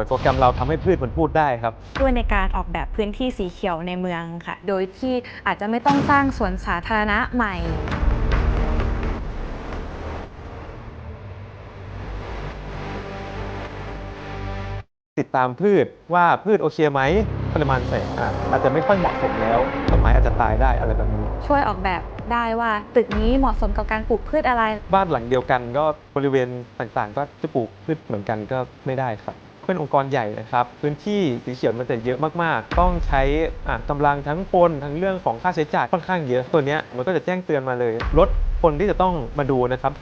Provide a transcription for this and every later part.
มือนโปรแกรมเราทำให้พืชมันพูดได้ครับช่วยในการออกแบบพื้นที่สีเขียวในเมืองค่ะ โดยที่อาจจะไม่ต้องสร้างสวนสาธารณะใหม่ ติดตามพืชว่าพืชโอเคไหมปริมาณแสงอะอาจจะไม่ค่อยเหมาะสมแล้วต้นไม้อาจจะตายได้อะไรแบบนี้ ช่วยออกแบบได้ว่าตึกนี้เหมาะสมกับการปลูกพืชอะไร บ้านหลังเดียวกันก็บริเวณต่างๆ ก็จะปลูกพืชเหมือนกันก็ไม่ได้ครับ เป็นองค์กรใหญ่นะครับ พื้นที่สีเขียวมันจะเยอะมากๆ ต้องใช้อะกำลังทั้งคนทั้งเรื่องของค่าใช้จ่ายค่อนข้างเยอะตัวเนี้ยมันก็จะแจ้งเตือนมาเลยลดคนที่จะต้องมาดูนะครับ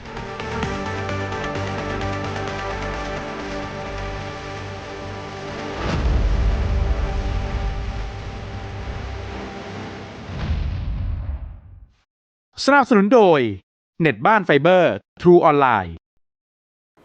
สนับสนุนโดย เน็ตบ้านไฟเบอร์ True ออนไลน์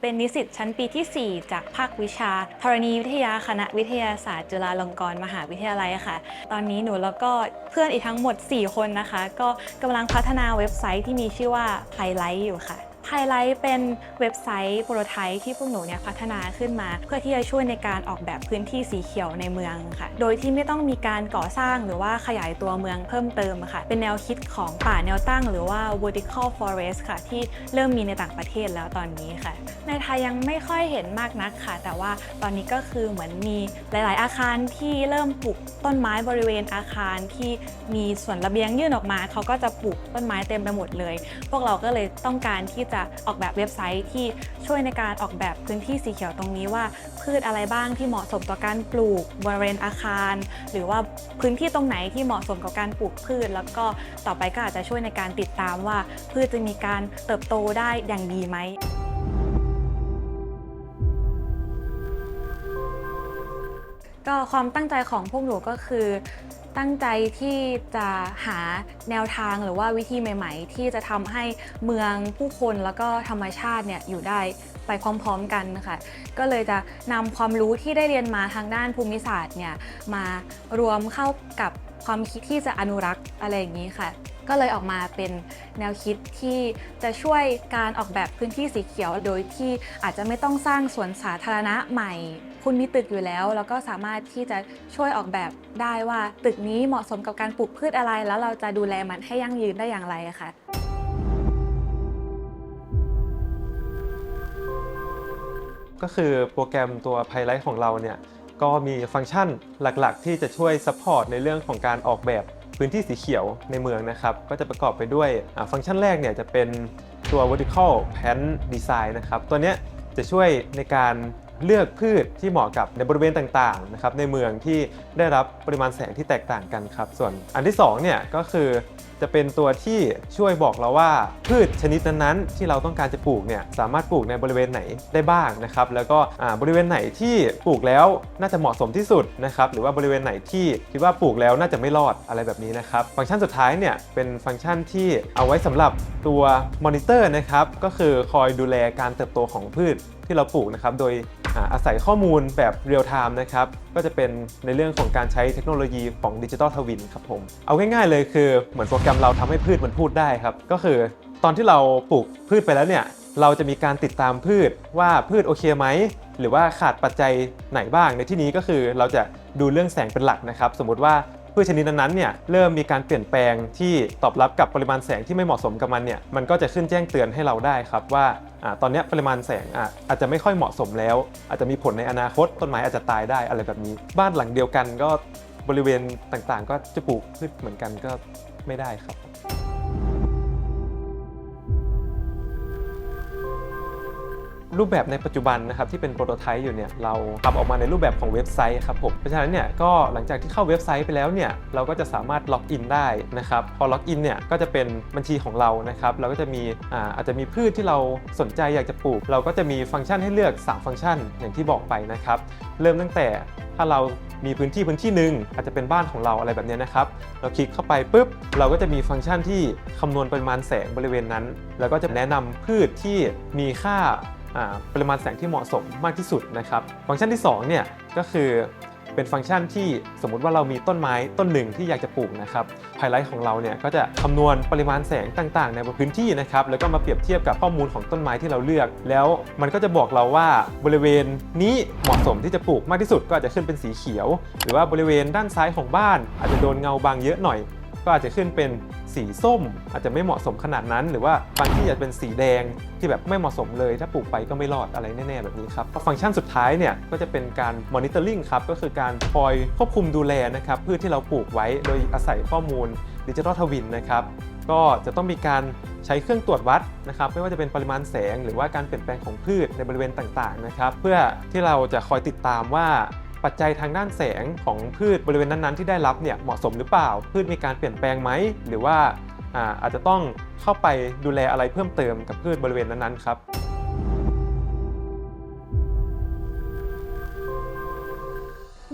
เป็นนิสิตชั้นปีที่ 4 จากภาควิชาธรณีวิทยาคณะวิทยาศาสตร์ จุฬาลงกรณ์มหาวิทยาลัยค่ะ ตอนนี้หนูแล้วก็เพื่อนอีกทั้งหมด 4 คนนะคะ ก็กำลังพัฒนาเว็บไซต์ที่มีชื่อว่าไพไลท์อยู่ค่ะ Highlight เป็นเว็บไซต์โปรโตไทป์ที่พวกหนูเนี่ยพัฒนาขึ้นมา เพื่อที่จะช่วยในการออกแบบพื้นที่สีเขียวในเมืองค่ะ โดยที่ไม่ต้องมีการก่อสร้างหรือว่าขยายตัวเมืองเพิ่มเติมค่ะ เป็นแนวคิดของป่าแนวตั้งหรือว่า vertical forest ค่ะ ที่เริ่มมีในต่างประเทศแล้วตอนนี้ค่ะ ในไทยยังไม่ค่อยเห็นมากนักค่ะ แต่ว่าตอนนี้ก็คือเหมือนมีหลาย ๆ อาคารที่เริ่มปลูกต้นไม้บริเวณอาคารที่มีส่วนระเบียงยื่นออกมา เขาก็จะปลูกต้นไม้เต็มไปหมดเลย พวกเราก็เลยต้องการที่จะออกแบบเว็บไซต์ที่ช่วยในการออกแบบพื้นที่สีเขียวตรงนี้ว่า พืชอะไรบ้างที่เหมาะสมต่อการปลูกบริเวณอาคาร หรือว่าพื้นที่ตรงไหนที่เหมาะสมกับการปลูกพืช แล้วก็ต่อไปก็อาจจะช่วยในการติดตามว่า พืชจะมีการเติบโตได้อย่างดีไหมก็ความตั้งใจของพวกหนูก็คือ ตั้งใจที่จะหาแนวทางหรือว่าวิธีใหม่ ๆ ที่จะทำให้เมืองผู้คนแล้วก็ธรรมชาติเนี่ยอยู่ได้ไปพร้อมๆกันค่ะ ก็เลยจะนำความรู้ที่ได้เรียนมาทางด้านภูมิศาสตร์เนี่ยมารวมเข้ากับความคิดที่จะอนุรักษ์อะไรอย่างนี้ค่ะ ก็เลยออกมาเป็นแนวคิดที่จะช่วยการออกแบบพื้นที่สีเขียว โดยที่อาจจะไม่ต้องสร้างสวนสาธารณะใหม่ คุณมีตึกอยู่แล้ว แล้วก็สามารถที่จะช่วยออกแบบได้ว่าตึกนี้เหมาะสมกับการปลูกพืชอะไร แล้วเราจะดูแลมันให้ยั่งยืนได้อย่างไรคะก็คือโปรแกรมตัว p y l i g h t ของเราเนี่ยก็มีฟังก์ชันหลักๆ ที่จะช่วยซัพพอร์ตในเรื่องของการออกแบบ พื้นที่สีเขียวในเมืองนะครับ ก็จะประกอบไปด้วยฟังก์ชันแรกเนี่ยจะเป็นตัว vertical pan design นะครับ ตัวเนี้ยจะช่วยในการเลือกพืชที่เหมาะกับในบริเวณต่างๆนะครับในเมืองที่ได้รับปริมาณแสงที่แตกต่างกันครับ ส่วนอันที่สองเนี่ยก็คือ จะเป็นตัวที่ช่วยบอกเราว่าพืชชนิดนั้นๆ ที่เราต้องการจะปลูกเนี่ยสามารถปลูกในบริเวณไหนได้บ้างนะครับแล้วก็บริเวณไหนที่ปลูกแล้วน่าจะเหมาะสมที่สุดนะครับหรือว่าบริเวณไหนที่คิดว่าปลูกแล้วน่าจะไม่รอดอะไรแบบนี้นะครับฟังก์ชันสุดท้ายเนี่ยเป็นฟังก์ชันที่เอาไว้สำหรับตัวมอนิเตอร์นะครับก็คือคอยดูแลการเติบโตของพืชที่เราปลูกนะครับโดยอาศัยข้อมูลแบบเรียลไทม์นะครับ ก็จะเป็นในเรื่องของการใช้เทคโนโลยีของดิจิตอลทวินครับผมเอาง่ายๆเลยคือเหมือนโปรแกรมเราทำให้พืชมันพูดได้ครับ ก็คือตอนที่เราปลูกพืชไปแล้วเนี่ยเราจะมีการติดตามพืชว่าพืชโอเคไหม หรือว่าขาดปัจจัยไหนบ้างในที่นี้ก็คือเราจะดูเรื่องแสงเป็นหลักนะครับ สมมติว่า พืชชนิดนั้นๆเนี่ยเริ่มมีการเปลี่ยนแปลงที่ตอบรับกับปริมาณแสงที่ไม่เหมาะสมกับมันเนี่ยมันก็จะขึ้นแจ้งเตือนให้เราได้ครับว่าอตอนนี้ปริมาณแสงอาอาจจะไม่ค่อยเหมาะสมแล้ว อาจจะมีผลในอนาคตต้นไม้อาจจะตายได้อะไรแบบนี้ บ้านหลังเดียวกันก็บริเวณต่างๆ ก็จะปลูกพืชเหมือนกันก็ไม่ได้ครับ รูปแบบในปัจจุบันนะครับที่เป็นโปรโตไทป์อยู่เนี่ยเราทำออกมาในรูปแบบของเว็บไซต์ครับผมเพราะฉะนั้นเนี่ยก็หลังจากที่เข้าเว็บไซต์ไปแล้วเนี่ยเราก็จะสามารถล็อกอินได้นะครับพอล็อกอินเนี่ยก็จะเป็นบัญชีของเรานะครับเราก็จะมีอ่าอาจจะมีพืชที่เราสนใจอยากจะปลูก เราก็จะมีฟังก์ชันให้เลือก 3 ฟังก์ชันอย่างที่บอกไปนะครับเริ่มตั้งแต่ถ้าเรามีพื้นที่พื้นที่หนึ่งอาจจะเป็นบ้านของเราอะไรแบบนี้นะครับ เราคลิกเข้าไปปุ๊บ เราก็จะมีฟังก์ชันที่คำนวณปริมาณแสงบริเวณนั้น แล้วก็จะแนะนำพืชที่มีค่า ปริมาณแสงที่เหมาะสมมากที่สุดนะครับ ฟังก์ชันที่2เนี่ยก็คือเป็นฟังก์ชันที่สมมุติว่าเรามีต้นไม้ต้นหนึ่งที่อยากจะปลูกนะครับไฮไลท์ของเราเนี่ยก็จะคำนวณปริมาณแสงต่างๆ ในพื้นที่นะครับแล้วก็มาเปรียบเทียบกับข้อมูลของต้นไม้ที่เราเลือก แล้วมันก็จะบอกเราว่าบริเวณนี้เหมาะสมที่จะปลูกมากที่สุดก็อาจจะขึ้นเป็นสีเขียว หรือว่าบริเวณด้านซ้ายของบ้าน อาจจะโดนเงาบางเยอะหน่อย ก็อาจจะขึ้นเป็น สีส้มอาจจะไม่เหมาะสมขนาดนั้น หรือว่าบางที่อาจจะเป็นสีแดงที่แบบไม่เหมาะสมเลย ถ้าปลูกไปก็ไม่รอดอะไรแน่ๆแบบนี้ครับฟังก์ชันสุดท้ายเนี่ยก็จะเป็นการ monitoring ครับก็คือการคอยควบคุมดูแลนะครับพืชที่เราปลูกไว้โดยอาศัยข้อมูลดิจิทัลทวินนะครับก็จะต้องมีการใช้เครื่องตรวจวัดนะครับไม่ว่าจะเป็นปริมาณแสง หรือว่าการเปลี่ยนแปลงของพืชในบริเวณต่างๆนะครับเพื่อที่เราจะคอยติดตามว่า ปัจจัยทางด้านแสงของพืชบริเวณนั้นๆที่ได้รับเนี่ยเหมาะสมหรือเปล่า พืชมีการเปลี่ยนแปลงไหม หรือว่าอาจจะต้องเข้าไปดูแลอะไรเพิ่มเติมกับพืชบริเวณนั้นๆครับ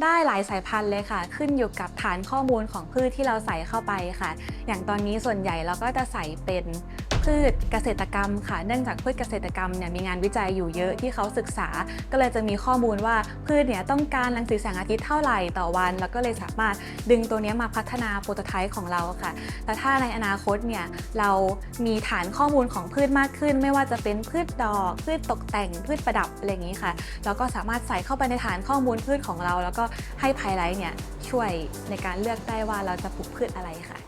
ได้หลายสายพันธุ์เลยค่ะ ขึ้นอยู่กับฐานข้อมูลของพืชที่เราใส่เข้าไปค่ะ อย่างตอนนี้ส่วนใหญ่เราก็จะใส่เป็น พืชเกษตรกรรมค่ะ เนื่องจากพืชเกษตรกรรมเนี่ยมีงานวิจัยอยู่เยอะที่เขาศึกษา ก็เลยจะมีข้อมูลว่าพืชเนี่ยต้องการรังสีแสงอาทิตย์เท่าไหร่ต่อวัน แล้วก็เลยสามารถดึงตัวนี้มาพัฒนาโปรโตไทป์ของเราค่ะ แต่ถ้าในอนาคตเนี่ยเรามีฐานข้อมูลของพืชมากขึ้น ไม่ว่าจะเป็นพืชดอก พืชตกแต่งพืชประดับอะไรอย่างนี้ค่ะ เราก็สามารถใส่เข้าไปในฐานข้อมูลพืชของเรา แล้วก็ให้ไพไลท์เนี่ยช่วยในการเลือกได้ว่าเราจะปลูกพืชอะไรค่ะ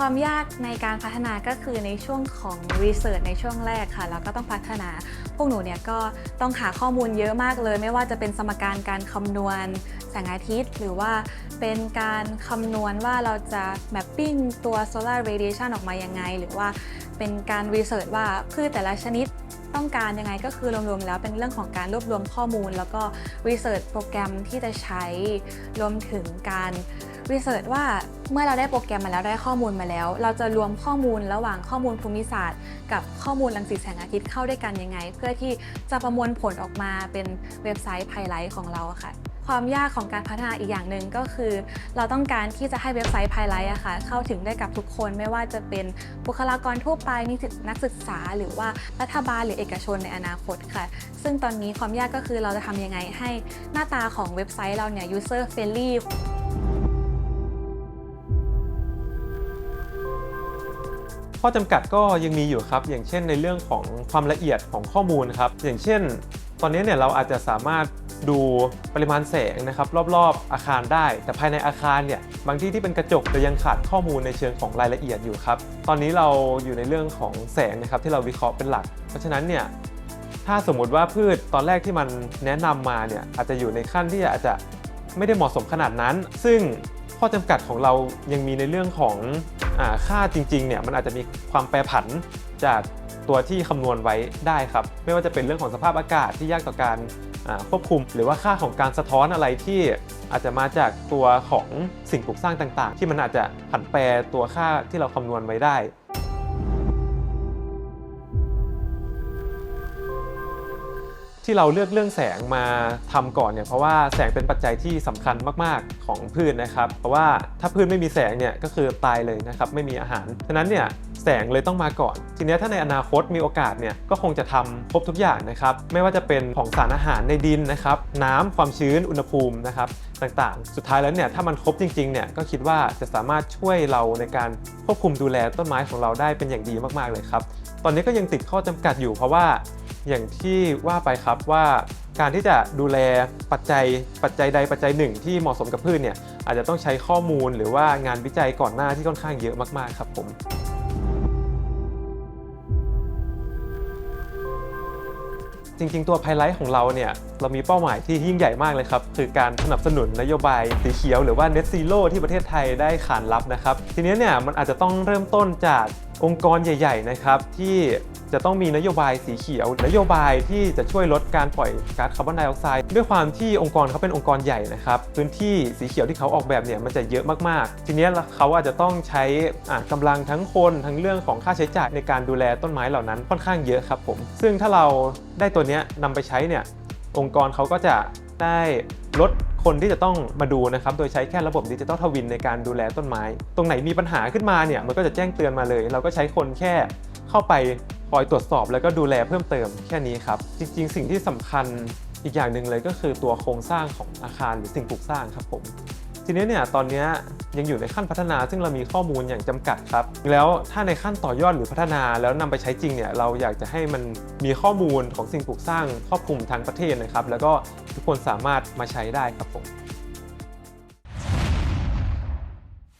ความยากในการพัฒนาก็คือในช่วงของรีเสิร์ชในช่วงแรกค่ะ แล้วก็ต้องพัฒนา พวกหนูเนี่ยก็ต้องหาข้อมูลเยอะมากเลย ไม่ว่าจะเป็นสมการการคำนวณแสงอาทิตย์ หรือว่าเป็นการคำนวณว่าเราจะแมปปิ้งตัว solar radiation ออกมายังไง หรือว่าเป็นการรีเสิร์ชว่าพืชแต่ละชนิดต้องการยังไงก็คือรวมๆแล้วเป็นเรื่องของการรวบรวมข้อมูล แล้วก็รีเสิร์ชโปรแกรมที่จะใช้รวมถึงการ รีเสิร์ชว่าเมื่อเราได้โปรแกรมมาแล้วได้ข้อมูลมาแล้ว เราจะรวมข้อมูลระหว่างข้อมูลภูมิศาสตร์ กับข้อมูลรังสีแสงอาทิตย์เข้าด้วยกันยังไง เพื่อที่จะประมวลผลออกมาเป็นเว็บไซต์ไพไลท์ของเราค่ะความยากของการพัฒนาอีกอย่างหนึ่งก็คือ เราต้องการที่จะให้เว็บไซต์ไพไลท์อะค่ะเข้าถึงได้กับทุกคนไม่ว่าจะเป็นบุคลากรทั่วไปนิสิตนักศึกษา หรือว่ารัฐบาลหรือเอกชนในอนาคตค่ะ ซึ่งตอนนี้ความยากก็คือเราจะทำยังไงให้หน้าตาของเว็บไซต์เราเนี่ย user friendly ข้อจำกัดก็ยังมีอยู่ครับ อย่างเช่นในเรื่องของความละเอียดของข้อมูลครับ อย่างเช่น ตอนนี้เนี่ยเราอาจจะสามารถดูปริมาณแสงนะครับรอบๆอาคารได้ แต่ภายในอาคารเนี่ยบางที่ที่เป็นกระจกจะยังขาดข้อมูลในเชิงของรายละเอียดอยู่ครับ ตอนนี้เราอยู่ในเรื่องของแสงนะครับที่เราวิเคราะห์เป็นหลัก เพราะฉะนั้นเนี่ยถ้าสมมุติว่าพืชตอนแรกที่มันแนะนำมาเนี่ยอาจจะอยู่ในขั้นที่อาจจะไม่ได้เหมาะสมขนาดนั้น ซึ่ง ข้อจำกัดของเรายังมีในเรื่องของอค่าจริงๆเนี่ยมันอาจจะมีความแปรผันจากตัวที่คำนวณไว้ได้ครับ ไม่ว่าจะเป็นเรื่องของสภาพอากาศที่ยากต่อการควบคุม หรือว่าค่าของการสะท้อนอะไรที่อาจจะมาจากตัวของสิ่งปลูกสร้างต่างๆ ที่มันอาจจะผันแปรตัวค่าที่เราคำนวณไว้ได้ ที่เราเลือกเรื่องแสงมาทำก่อนเนี่ยเพราะว่าแสงเป็นปัจจัยที่สำคัญมากๆของพืชนะครับ เพราะว่าถ้าพืชไม่มีแสงเนี่ยก็คือตายเลยนะครับไม่มีอาหารฉะนั้นเนี่ยแสงเลยต้องมาก่อน ทีนี้ถ้าในอนาคตมีโอกาสเนี่ยก็คงจะทำครบทุกอย่างนะครับไม่ว่าจะเป็นของสารอาหารในดินนะครับน้ำความชื้นอุณหภูมินะครับต่างๆ สุดท้ายแล้วเนี่ยถ้ามันครบจริงๆเนี่ยก็คิดว่าจะสามารถช่วยเราในการควบคุมดูแลต้นไม้ของเราได้เป็นอย่างดีมากๆเลยครับตอนนี้ก็ยังติดข้อจำกัดอยู่เพราะว่า อย่างที่ว่าไปครับว่าการที่จะดูแลปัจจัยปัจจัยใดปัจจัยหนึ่งที่เหมาะสมกับพืชเนี่ยอาจจะต้องใช้ข้อมูลหรือว่างานวิจัยก่อนหน้าที่ค่อนข้างเยอะมากๆครับผมจริงๆ ตัวไพไลท์ของเราเนี่ยเรามีเป้าหมายที่ยิ่งใหญ่มากเลยครับ คือการสนับสนุนนโยบายสีเขียวหรือว่า Net Zero ที่ประเทศไทยได้ขานรับนะครับ ทีนี้เนี่ยมันอาจจะต้องเริ่มต้นจาก องค์กรใหญ่ ๆ นะครับที่จะต้องมีนโยบายสีเขียว นโยบายที่จะช่วยลดการปล่อยก๊าซคาร์บอนไดออกไซด์ด้วยความที่องค์กรเขาเป็นองค์กรใหญ่นะครับพื้นที่สีเขียวที่เขาออกแบบเนี่ยมันจะเยอะมากๆ ทีนี้เขาอาจจะต้องใช้อ่ากำลังทั้งคนทั้งเรื่องของค่าใช้จ่ายในการดูแลต้นไม้เหล่านั้นค่อนข้างเยอะครับผมซึ่งถ้าเราได้ตัวนี้ยนำไปใช้เนี่ยองค์กรเขาก็จะได้ลด คนที่จะต้องมาดูนะครับ โดยใช้แค่ระบบดิจิตอลทวินในการดูแลต้นไม้ ตรงไหนมีปัญหาขึ้นมาเนี่ย มันก็จะแจ้งเตือนมาเลย เราก็ใช้คนแค่เข้าไปคอยตรวจสอบแล้วก็ดูแลเพิ่มเติมแค่นี้ครับ จริง ๆ สิ่งที่สำคัญอีกอย่างหนึ่งเลยก็คือตัวโครงสร้างของอาคารหรือสิ่งปลูกสร้างครับผม ทีนี้เนี่ยตอนนี้ยังอยู่ในขั้นพัฒนาซึ่งเรามีข้อมูลอย่างจำกัดครับ แล้วถ้าในขั้นต่อยอดหรือพัฒนาแล้วนำไปใช้จริงเนี่ยเราอยากจะให้มันมีข้อมูลของสิ่งปลูกสร้างครอบคลุมทั้งประเทศนะครับ แล้วก็ทุกคนสามารถมาใช้ได้ครับผม